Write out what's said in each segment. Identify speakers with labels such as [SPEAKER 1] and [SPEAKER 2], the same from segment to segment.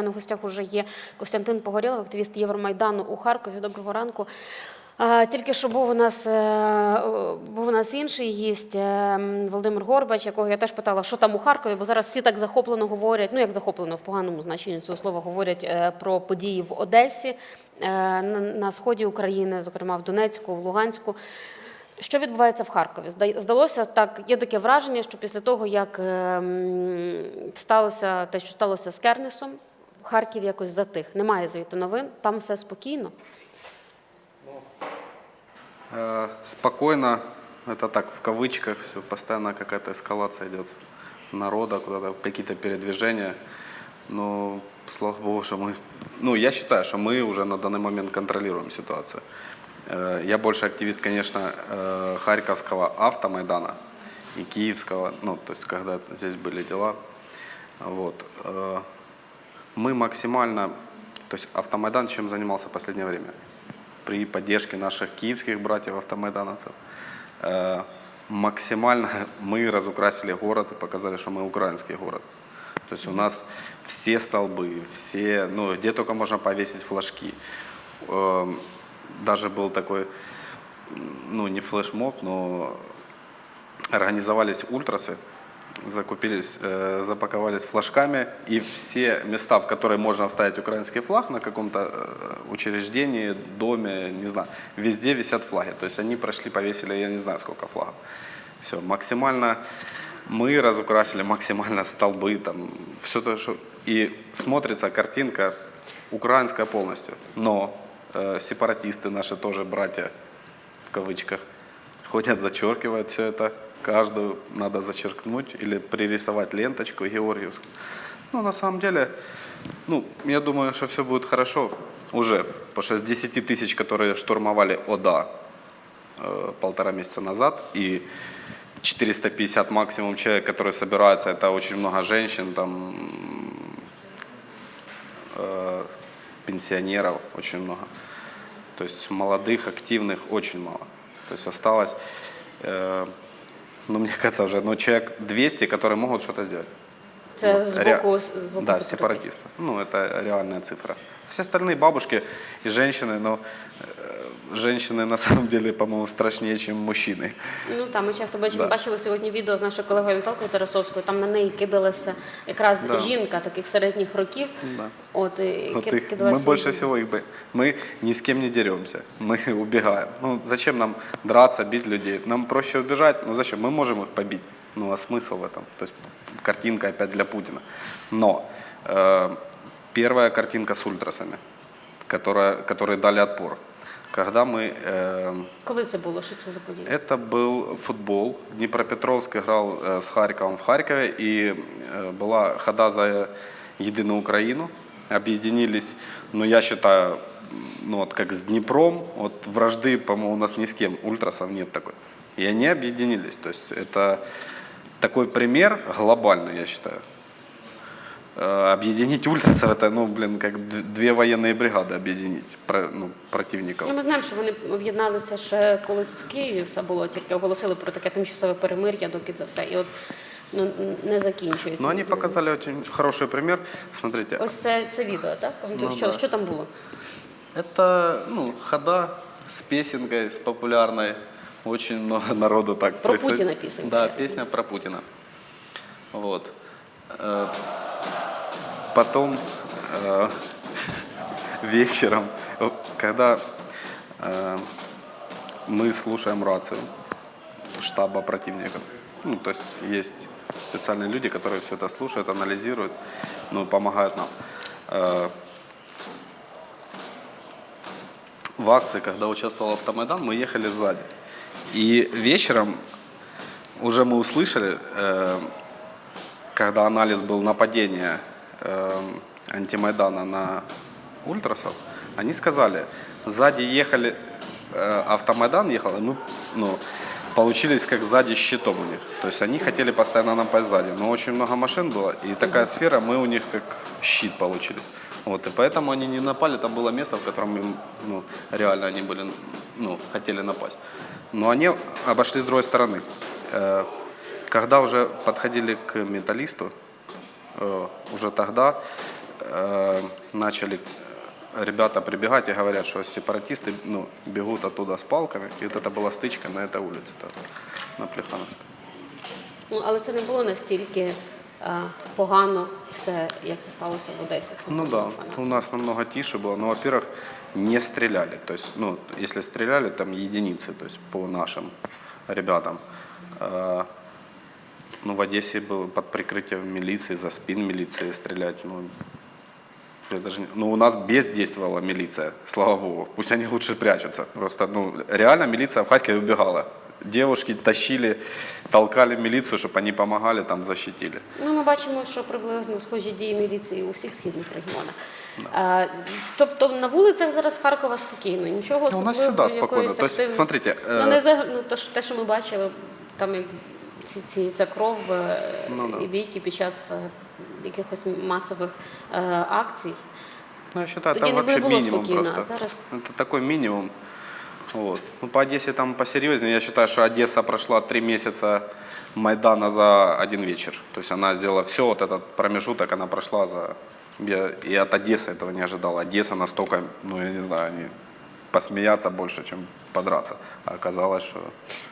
[SPEAKER 1] мене в гостях уже є Костянтин Погорєлов, активіст Євромайдану у Харкові. Доброго ранку. Тільки що був у нас е, був у нас інший гість е, Володимир Горбач, якого я теж питала, що там у Харкові, бо зараз всі так захоплено говорять. Ну як захоплено в поганому значенні цього слова говорять е, про події в Одесі, на, сході України, зокрема в Донецьку, в Луганську. Що відбувається в Харкові? Зда- Здалося так, є таке враження, що після того, як сталося те, що сталося з Кернесом, Харків якось затих. Немає звідти новин, там все спокійно.
[SPEAKER 2] Э, Спокойно, это так в кавычках, все, постоянно какая-то эскалация идет народа, куда-то какие-то передвижения. Но слава богу, что мы, ну я считаю, что мы уже на данный момент контролируем ситуацию. Э, Я больше активист, конечно, э, Харьковского автомайдана и Киевского, ну то есть когда здесь были дела. Вот. Э, Мы максимально, то есть автомайдан чем занимался в последнее время? при поддержке наших киевских братьев-автомайдановцев. Э, Максимально мы разукрасили город и показали, что мы украинский город. То есть у нас все столбы, все, ну, где только можно повесить флажки. Эм, Даже был такой, ну, не флешмоб, но организовались ультрасы, закупились, э, запаковались флажками, и все места, в которые можно вставить украинский флаг на каком-то э, учреждении, доме, не знаю, везде висят флаги. То есть они прошли, повесили, я не знаю, сколько флагов. Все, максимально мы разукрасили максимально столбы, там, все то, что... И смотрится картинка украинская полностью. Но э, сепаратисты наши тоже братья, в кавычках, ходят, зачеркивают все это. Каждую надо зачеркнуть или пририсовать ленточку георгиевскую. Ну, на самом деле, ну, я думаю, что все будет хорошо уже. Потому что с 10 тысяч, которые штурмовали ОДА э, полтора месяца назад, и 450 максимум человек, которые собираются, это очень много женщин, там, э, пенсионеров очень много. То есть молодых, активных очень мало. То есть осталось, э, ну, мне кажется, уже ну, человек 200, которые могут что-то сделать.
[SPEAKER 1] Це
[SPEAKER 2] Ну,
[SPEAKER 1] з
[SPEAKER 2] ре-
[SPEAKER 1] боку, з боку
[SPEAKER 2] Да, сепаратистов. Ну, это реальная цифра. Все остальные бабушки и женщины, но э, женщины на самом деле, по-моему, страшнее, чем мужчины.
[SPEAKER 1] Ну там ми часто бачимо,
[SPEAKER 2] Да.
[SPEAKER 1] бачили сьогодні відео з нашою колегою Наталкою Тарасовською. Там на неї кидалася якраз
[SPEAKER 2] Да.
[SPEAKER 1] жінка таких середніх років.
[SPEAKER 2] Да.
[SPEAKER 1] От і
[SPEAKER 2] Вот
[SPEAKER 1] кид-
[SPEAKER 2] их,
[SPEAKER 1] кидалася
[SPEAKER 2] мы больше
[SPEAKER 1] їй.
[SPEAKER 2] всего их бы, мы ни с кем не деремся, мы убегаем. Ну, зачем нам драться, бить людей? Нам проще убежать, ну зачем? Мы можем их побить. Ну, а смысл в этом? То есть картинка опять для Путина. Но э, первая картинка с ультрасами, которая, которые дали отпор. Когда мы э,
[SPEAKER 1] Коли це було? Що це за подія?
[SPEAKER 2] это был футбол. Днепропетровск играл э, с Харьковом в Харькове, и э, была хода за единую Украину. Объединились, ну, я считаю, ну, вот как с Днепром, вот вражды, по-моему, у нас ни с кем, ультрасов нет такой. И они объединились. То есть это такой пример глобальный, я считаю. Э, Объединить ультрасов, это, ну, блин, как д- две военные бригады объединить про- ну, противников.
[SPEAKER 1] Ну, ми знаємо, що вони об'єдналися ще коли тут в Києві все було, тільки оголосили про таке тимчасове перемир'я, доки це все. І от ну, не закінчується.
[SPEAKER 2] Но они
[SPEAKER 1] не знаю.
[SPEAKER 2] показали очень хороший пример. Смотрите,
[SPEAKER 1] Ось це, це відео, так?
[SPEAKER 2] Ну,
[SPEAKER 1] що,
[SPEAKER 2] да.
[SPEAKER 1] що там було?
[SPEAKER 2] Это ну, хода с песенкой, с популярной. Очень много народу так
[SPEAKER 1] Про
[SPEAKER 2] присо-
[SPEAKER 1] Путина песенка,
[SPEAKER 2] Да,
[SPEAKER 1] я
[SPEAKER 2] песня про Путина. Вот. Потом э, вечером, когда э, мы слушаем рацию штаба противника, ну, то есть есть специальные люди, которые все это слушают, анализируют, ну, помогают нам. Э, в акции, когда участвовал Автомайдан, мы ехали сзади. И вечером уже мы услышали, э, когда анализ был нападения антимайдана на ультрасов, они сказали, сзади ехали, э, автомайдан ехал, и мы ну, получились как сзади щитом у них. То есть они хотели постоянно напасть сзади, но очень много машин было, и такая сфера, мы у них как щит получили. Вот, и поэтому они не напали, там было место, в котором им, ну, реально они были, ну, хотели напасть. Но они обошли с другой стороны. Э, Когда уже подходили к металлисту, уже тогда э, начали э, ребята прибегать и говорят, что сепаратисты ну, бегут оттуда с палками. И вот это была стычка на этой улице, так, на Плехановской.
[SPEAKER 1] Ну, але це не було настільки е, погано все, як це сталося в Одесі. з
[SPEAKER 2] Ну да,
[SPEAKER 1] футбольним фанатом.
[SPEAKER 2] у нас намного тише было. Ну, во-первых, не стреляли. То есть, ну, если стреляли, там единицы, то есть по нашим ребятам. А, ну, в Одессе был под прикрытием милиции, за спин милиции стрелять. Ну, я даже не- ну, у нас бездействовала милиция, слава богу. Пусть они лучше прячутся. Просто, ну, реально милиция в Харькове убегала. Девушки тащили, толкали милицию, чтобы они помогали, там защитили.
[SPEAKER 1] Ну, ми бачимо, що приблизно схожі дії міліції у всіх східних регіонах. Е, тобто на вулицях зараз Харкова спокійно, нічого
[SPEAKER 2] Ну, у
[SPEAKER 1] особливого.
[SPEAKER 2] нас всегда
[SPEAKER 1] якоїсь
[SPEAKER 2] спокойно. То есть,
[SPEAKER 1] активності.
[SPEAKER 2] смотрите,
[SPEAKER 1] Ну,
[SPEAKER 2] э,
[SPEAKER 1] не за, ну, то, що- те, що ми бачили, там як ці, ці, ця кров е,
[SPEAKER 2] Ну, да.
[SPEAKER 1] і бійки під час е, якихось масових е, акцій.
[SPEAKER 2] Ну, я считаю,
[SPEAKER 1] Тоді
[SPEAKER 2] это
[SPEAKER 1] не
[SPEAKER 2] вообще
[SPEAKER 1] було
[SPEAKER 2] минимум
[SPEAKER 1] спокійно,
[SPEAKER 2] просто.
[SPEAKER 1] а зараз
[SPEAKER 2] Это такой минимум. Вот. Ну, по Одессе там посерьезнее. Я считаю, что Одесса прошла три месяца Майдана за один вечер. То есть она сделала все, вот этот промежуток она прошла за... Я и от Одессы этого не ожидал. Одесса настолько, ну, я не знаю, они посмеяться больше, чем подраться. А оказалось, что...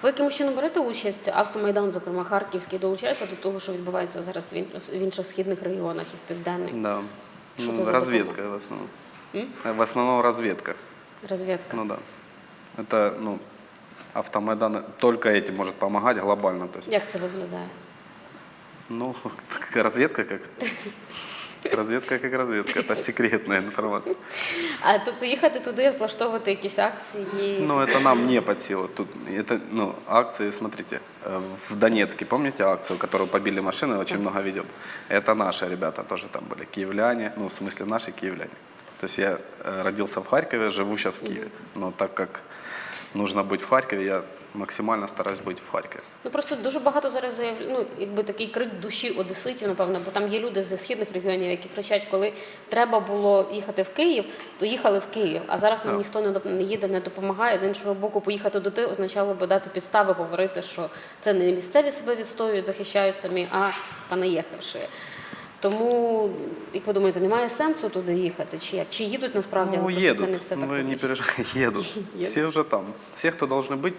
[SPEAKER 1] ви якимось чином берете участь, автомайдан, зокрема Харківський, долучається до того, що відбувається зараз в ін- в інших східних регіонах і в південних.
[SPEAKER 2] Да.
[SPEAKER 1] Что
[SPEAKER 2] Ну,
[SPEAKER 1] это за
[SPEAKER 2] разведка в основном. В основном разведка.
[SPEAKER 1] Розвідка.
[SPEAKER 2] Ну да. Это, ну, автомайдан только этим может помогать глобально. То есть,
[SPEAKER 1] Як це виглядає?
[SPEAKER 2] ну, как разведка как. Разведка как разведка. Это секретная информация.
[SPEAKER 1] А тобто їхати туди, влаштовувати якісь акції.
[SPEAKER 2] Ну, это нам не под силу. Тут, это, ну, акции, смотрите, э, в Донецке, помните акцию, которую побили машины, очень много видео? Это наши ребята тоже там были, киевляне, ну, в смысле наши киевляне. То есть я э, родился в Харькове, живу сейчас в Киеве. Но так как нужно быть в Харькове, я максимально стараюсь быть в Харькове.
[SPEAKER 1] Ну просто дуже багато зараз заяв... ну, якби такий крик душі одеситів, напевно, бо там є люди зі східних регіонів, які кричать, коли треба було їхати в Київ, то їхали в Київ. А зараз нам ніхто не, їде, не допомагає. З іншого боку, поїхати туди означало би дати підстави говорити, що це не місцеві себе відстоюють, захищають самі, а понаїхавши. Тому, як ви думаєте, немає сенсу туди їхати? Чи як? Чи їдуть насправді?
[SPEAKER 2] Ну,
[SPEAKER 1] але просто
[SPEAKER 2] едут,
[SPEAKER 1] це не все так
[SPEAKER 2] вы не
[SPEAKER 1] логічно?
[SPEAKER 2] переживайте, едут.
[SPEAKER 1] Едут.
[SPEAKER 2] Все уже там. Все, кто должны быть,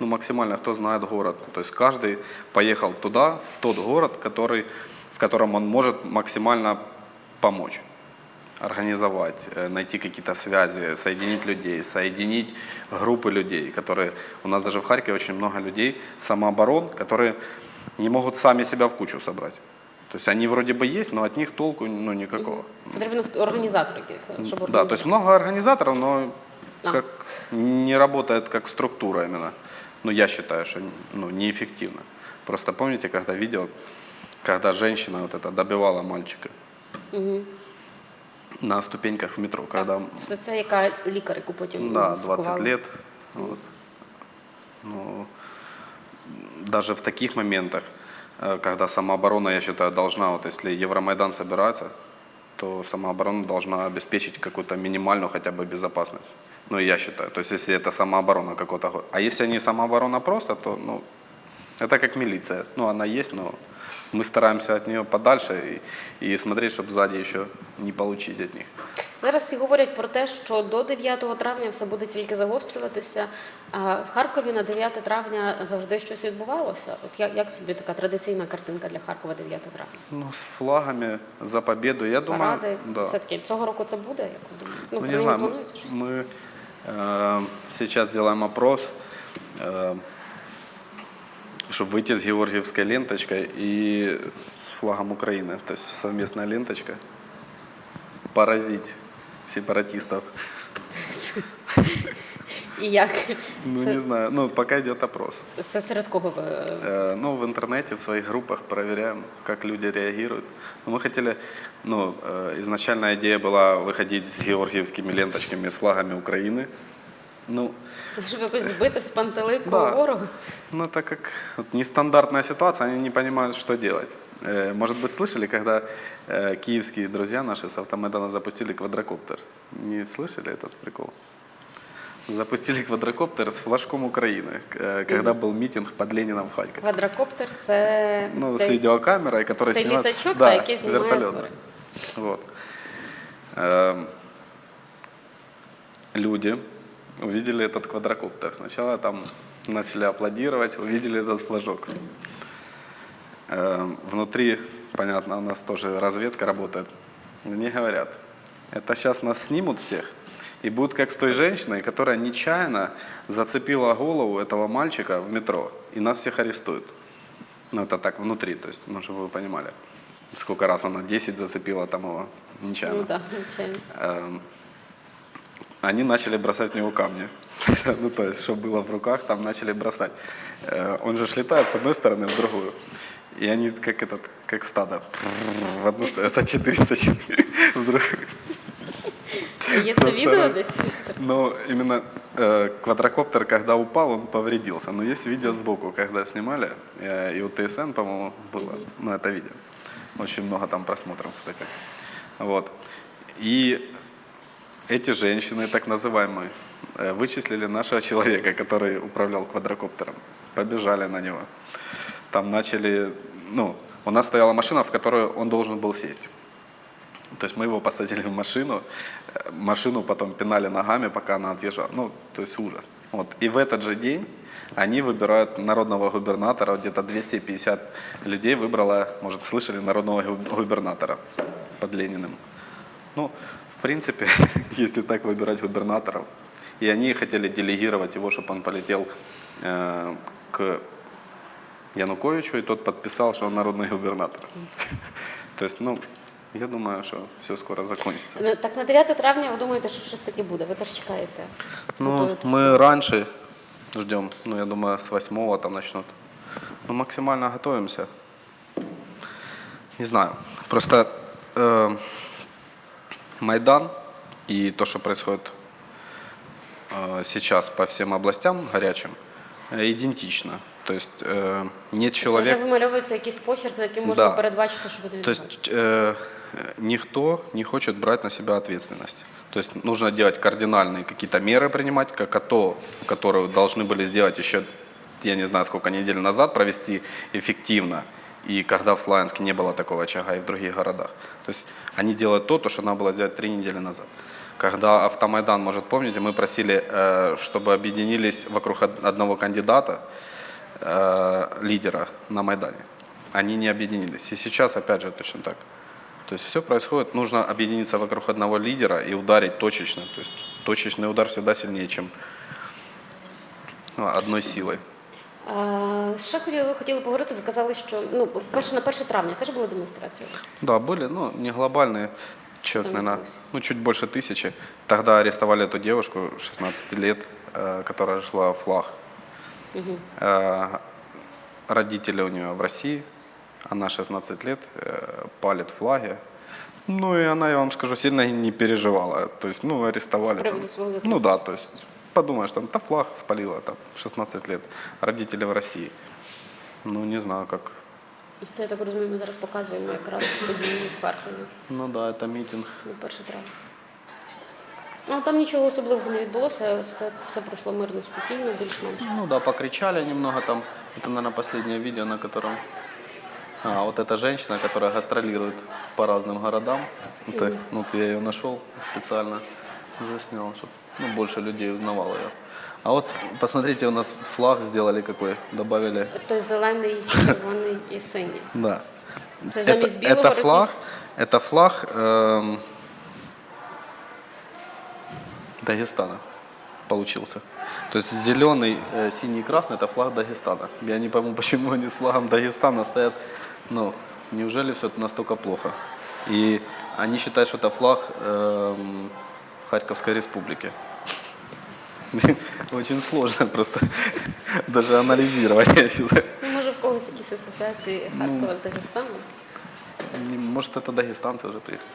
[SPEAKER 2] ну, максимально, кто знает город. То есть каждый поехал туда, в тот город, который, в котором он может максимально помочь организовать, э, найти какие-то связи, соединить людей, соединить группы людей, которые... У нас даже в Харькове очень много людей, самооборон, которые не могут сами себя в кучу собрать. То есть они вроде бы есть, но от них толку ну, никакого.
[SPEAKER 1] Потрібен хто- організатор якийсь, щоб
[SPEAKER 2] Да, то
[SPEAKER 1] організувати.
[SPEAKER 2] есть много организаторов, но
[SPEAKER 1] А.
[SPEAKER 2] как не работает как структура именно. Ну, я считаю, что ну, неэффективно. Просто помните, когда видел, когда женщина вот это добивала мальчика на ступеньках в метро, когда
[SPEAKER 1] Це, це яка лікар, яку потім
[SPEAKER 2] да,
[SPEAKER 1] спілкували.
[SPEAKER 2] 20 лет. Вот. Ну, даже в таких моментах, э, когда самооборона, я считаю, должна, вот если Евромайдан собирается, то самооборона должна обеспечить какую-то минимальную хотя бы безопасность. Ну, я считаю. То есть, если это самооборона какого-то... го- А если не самооборона просто, то, ну, это как милиция. Ну, она есть, но мы стараемся от нее подальше и, и смотреть, чтобы сзади еще не получить от них.
[SPEAKER 1] Зараз всі говорять про те, що до 9 травня все буде тільки загострюватися. А в Харкові на 9 травня завжди щось відбувалося. От як, як собі така традиційна картинка для Харкова 9 травня?
[SPEAKER 2] Ну, с флагами за победу, я думаю,
[SPEAKER 1] Паради.
[SPEAKER 2] да.
[SPEAKER 1] Все-таки цього року це буде, як ви думаєте?
[SPEAKER 2] Ну, не
[SPEAKER 1] принаймні,
[SPEAKER 2] знаю, мы,
[SPEAKER 1] планується щось?
[SPEAKER 2] мы, э, сейчас делаем опрос, э, чтобы выйти с георгиевской ленточкой и с флагом Украины, то есть совместная ленточка, поразить сепаратистов.
[SPEAKER 1] І як?
[SPEAKER 2] Ну,
[SPEAKER 1] Це,
[SPEAKER 2] не знаю, ну, пока идет опрос.
[SPEAKER 1] це серед кого ви?
[SPEAKER 2] Э, Ну, в интернете, в своих группах проверяем, как люди реагируют. Ну, мы хотели, ну, э, изначальная идея была выходить с георгиевскими ленточками, с флагами Украины. Ну,
[SPEAKER 1] Щоб якось збити з пантелику
[SPEAKER 2] Да.
[SPEAKER 1] ворога?
[SPEAKER 2] ну, так как вот нестандартная ситуация, они не понимают, что делать. Э, Может быть, слышали, когда э, киевские друзья наши с автомайдана запустили квадрокоптер? Не слышали этот прикол? Запустили квадрокоптер с флажком Украины, э, когда был митинг под Лениным в Харькове.
[SPEAKER 1] Квадрокоптер це
[SPEAKER 2] Ну,
[SPEAKER 1] цей-
[SPEAKER 2] с видеокамерой, которая
[SPEAKER 1] Це
[SPEAKER 2] снимает...
[SPEAKER 1] літачок,
[SPEAKER 2] да,
[SPEAKER 1] та, який знімає
[SPEAKER 2] вертолет.
[SPEAKER 1] згори.
[SPEAKER 2] Вот. эм, люди увидели этот квадрокоптер. Сначала там начали аплодировать, увидели этот флажок. Эм, Внутри, понятно, у нас тоже разведка работает. Мне говорят, это сейчас нас снимут всех, и будет как с той женщиной, которая нечаянно зацепила голову этого мальчика в метро, и нас всех арестуют. Ну, это так, внутри, то есть, ну, чтобы вы понимали, сколько раз она 10 зацепила там его нечаянно.
[SPEAKER 1] Ну так, звичайно.
[SPEAKER 2] Они начали бросать в него камни. ну, то есть, что было в руках, там начали бросать. Э, он же летает с одной стороны в другую. И они как этот, как стадо. В одну сторону. Это 400 человек. в другую.
[SPEAKER 1] Є це відео десь?
[SPEAKER 2] Но именно э, квадрокоптер, когда упал, он повредился. Но есть видео сбоку, когда снимали, э, и у ТСН, по-моему, было, ну, это видео. Очень много там просмотров, кстати. Вот. И эти женщины, так называемые, э, вычислили нашего человека, который управлял квадрокоптером. Побежали на него. Там начали, ну, у нас стояла машина, в которую он должен был сесть. То есть мы его посадили в машину, э, машину потом пинали ногами, пока она отъезжала. Ну, то есть ужас. Вот. И в этот же день они выбирают народного губернатора, где-то 250 людей выбрало, может, слышали, народного губ- губернатора под Лениным. Ну, в принципе, если так выбирать губернаторов, и они хотели делегировать его, чтобы он полетел э, к Януковичу, и тот подписал, что он народный губернатор. То есть, ну, я думаю, что все скоро закончится.
[SPEAKER 1] На- Так на 9 травня ви думаєте, що щось таке буде? Ви теж чекаєте?
[SPEAKER 2] Ну,
[SPEAKER 1] Готуєтесь?
[SPEAKER 2] мы раньше ждем, ну, я думаю, с 8 там начнут. Ну, максимально готовимся. Не знаю. Просто э, Майдан и то, что происходит э, сейчас по всем областям горячим, э, идентично. То есть э, нет
[SPEAKER 1] Вже
[SPEAKER 2] человека...
[SPEAKER 1] вимальовується якийсь почерк, за яким можна
[SPEAKER 2] Да.
[SPEAKER 1] передбачити, що буде
[SPEAKER 2] То
[SPEAKER 1] відбуватися.
[SPEAKER 2] есть э, никто не хочет брать на себя ответственность. То есть нужно делать кардинальные какие-то меры принимать, как ото, которую должны были сделать еще, я не знаю, сколько недель назад, провести эффективно. И когда в Славянске не было такого очага и в других городах. То есть они делают то, то, что надо было сделать три недели назад. Когда Автомайдан, может, помните, мы просили, э, чтобы объединились вокруг од- одного кандидата, э, лидера на Майдане. Они не объединились. И сейчас, опять же, точно так. То есть все происходит, нужно объединиться вокруг одного лидера и ударить точечно. То есть точечный удар всегда сильнее, чем а, одной силой.
[SPEAKER 1] А, ще хотіли, хотіли поговорити, ви казали, що ну, перше, на 1 травня теж були демонстрації у вас?
[SPEAKER 2] Да, были, ну, не глобальные, человек,
[SPEAKER 1] Там
[SPEAKER 2] наверное,
[SPEAKER 1] какой?
[SPEAKER 2] ну, чуть больше тысячи. Тогда арестовали эту девушку 16 лет, э, которая жила флаг. Э, родители у нее в России, она 16 лет, э, палит флаги. Ну и она, я вам скажу, сильно не переживала. То есть, ну, арестовали.
[SPEAKER 1] С приводу
[SPEAKER 2] там.
[SPEAKER 1] своего закона.
[SPEAKER 2] Ну да, то есть, подумаешь, там, та флаг спалила, там, 16 лет, родители в России. Ну, не знаю, как.
[SPEAKER 1] Ось це, я так розумію, ми зараз показуємо якраз події в Харкові
[SPEAKER 2] Ну да, это митинг.
[SPEAKER 1] на 1 травня. Ну, там нічого особливого не відбулося, все, все пройшло мирно, спокійно, більш-менш.
[SPEAKER 2] Ну да, покричали немного там. Это, наверное, последнее видео, на котором... А, вот эта женщина, которая гастролирует по разным городам. Это, ну, вот я ее нашел специально, заснял, чтобы ну, больше людей узнавало ее. А вот, посмотрите, у нас флаг сделали какой, добавили.
[SPEAKER 1] Той зелений, червоний і синій.
[SPEAKER 2] Да.
[SPEAKER 1] То есть
[SPEAKER 2] Это,
[SPEAKER 1] замість білого
[SPEAKER 2] это флаг,
[SPEAKER 1] російсь-
[SPEAKER 2] это флаг эм, Дагестана получился. То есть зеленый, э, синий и красный это флаг Дагестана. Я не пойму, почему они с флагом Дагестана стоят. Ну, неужели все это настолько плохо? И они считают, что это флаг эм, Харьковской республики. Очень сложно просто даже анализировать, я считаю.
[SPEAKER 1] Ну, може, в когось якісь асоціації Харкова з Дагестаном?
[SPEAKER 2] Не- Может, это дагестанцы уже приехали.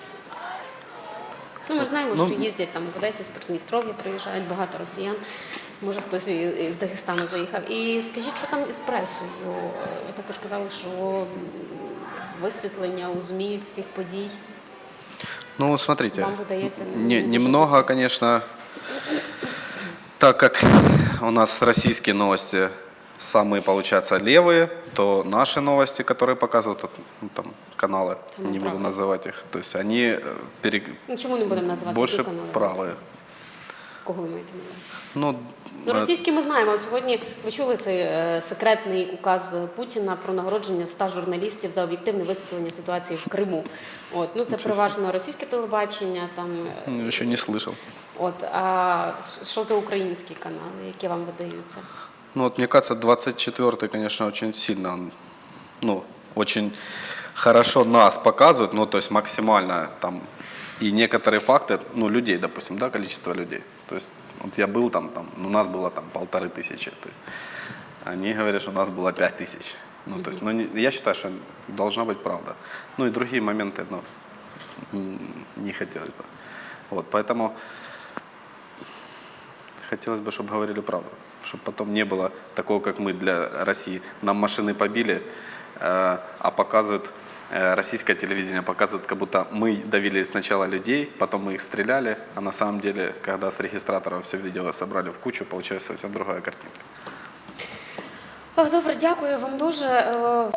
[SPEAKER 1] Ну, ми ж знаємо,
[SPEAKER 2] Ну,
[SPEAKER 1] що їздять там в Одесі з Придністров'я, приїжджають багато росіян. Може, хтось і- і з Дагестану заїхав. І скажіть, що там із пресою? Е, Ви також казали, що м, висвітлення у ЗМІ всіх подій.
[SPEAKER 2] Ну, смотрите,
[SPEAKER 1] Вам выдается
[SPEAKER 2] не-
[SPEAKER 1] не- не
[SPEAKER 2] немного, конечно, так как у нас российские новости самые, получается, левые, то наши новости, которые показывают, ну, там, каналы,
[SPEAKER 1] Это
[SPEAKER 2] не буду
[SPEAKER 1] неправда.
[SPEAKER 2] называть их, то есть они э, пере-
[SPEAKER 1] Ну, чому не будемо називати
[SPEAKER 2] больше правые.
[SPEAKER 1] Кого ви маєте на увазі?
[SPEAKER 2] Ну,
[SPEAKER 1] Ну,
[SPEAKER 2] э,
[SPEAKER 1] російські ми знаємо. Сьогодні ви чули цей е, секретний указ Путіна про нагородження 100 журналістів за об'єктивне висвітлення ситуації в Криму. От ну це переважно російське телебачення. Там е,
[SPEAKER 2] ну, еще не слышал.
[SPEAKER 1] от а що за українські канали, які вам видаються?
[SPEAKER 2] Ну вот мне кажется, 24-й, конечно, очень сильно, он, ну, очень хорошо нас показывает, ну, то есть максимально там, и некоторые факты, ну, людей, допустим, да, количество людей. То есть вот я был там, там, ну, нас было там полторы тысячи. Они говорят, что у нас было пять тысяч. Ну, то есть, ну, я считаю, что должна быть правда. Ну, и другие моменты, ну, не хотелось бы. Вот, поэтому хотелось бы, чтобы говорили правду. Чтобы потом не было такого, как мы для России. Нам машины побили, э, а показывают, российское телевидение показывает, как будто мы давили сначала людей, потом мы их стреляли, а на самом деле, когда с регистратора все видео собрали в кучу, получилась совсем другая картинка.
[SPEAKER 1] Добре, дякую вам дуже. Е,